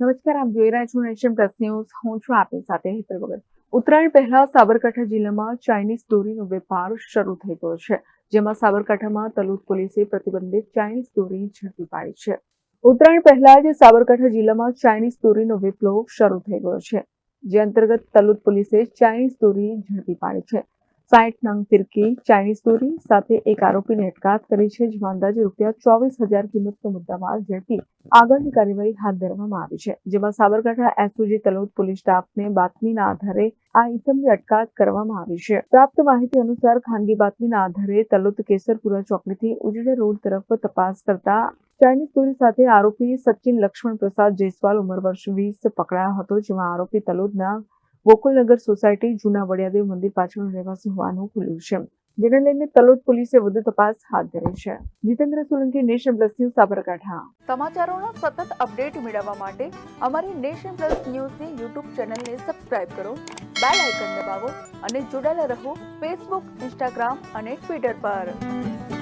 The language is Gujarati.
નમસ્કાર, આપ જોઈ રહ્યા છો નેશન પ્લસ ન્યૂઝ. હું છું આપની સાથે હિતર વગર. ઉત્તરાયણ પહેલા સાબરકાંઠા જિલ્લામાં ચાઇનીઝ દોરીનો વેપાર શરૂ થઈ ગયો છે, જેમાં સાબરકાંઠામાં તલુદ પોલીસે પ્રતિબંધિત ચાઇનીઝ દોરી ઝડપી પાડી છે. ઉત્તરાયણ પહેલા જ સાબરકાંઠા જિલ્લામાં ચાઇનીઝ દોરીનો વિપ્લવ શરૂ થઈ ગયો છે, જે અંતર્ગત તલુદ પોલીસે ચાઇનીઝ દોરી ઝડપી પાડી છે. સાઠ નંગ ફિરકી, ચાઇનીઝ દોરી સાથે એક આરોપીની અટકાયત કરી છે, જેમાં અંદાજે રૂપિયા ચોવીસ હજાર કિંમતનો મુદ્દામાલ ઝડપી આગળની કાર્યવાહી હાથ ધરવામાં આવી છે, જેમાં સાબરકાંઠા એસઓજી તલોદ પોલીસ સ્ટાફને બાતમીના આધારે આ ઇસમની અટકાયત કરવામાં આવી છે. પ્રાપ્ત માહિતી અનુસાર ખાનગી બાતમીના આધારે તલોદ કેસરપુરા ચોકડીથી ઉજડે રોડ તરફ તપાસ કરતા ચાઇનીઝ દોરી સાથે આરોપી સચિન લક્ષ્મણ પ્રસાદ જયસ્વાલ ઉંમર વર્ષ વીસ પકડાયો હતો, જેમાં આરોપી તલોદના ગોકુલનગર સોસાયટી જૂના વડિયાદેવ મંદિર પાછળનો રહેવાસી હોવાનું ખુલ્યું છે. જેને લઈને તલોદ પોલીસે વધુ તપાસ હાથ ધરી છે. Jitendra Solanki, Nation plus news, Sabarkantha. સમાચારોનો સતત અપડેટ મેળવવા માટે અમારી નેશન પ્લસ ન્યૂઝની યુટ્યુબ ચેનલને સબસ્ક્રાઇબ કરો, બેલ આઇકન દબાવો અને જોડાયેલા રહો ફેસબુક, ઇન્સ્ટાગ્રામ અને ટ્વિટર પર.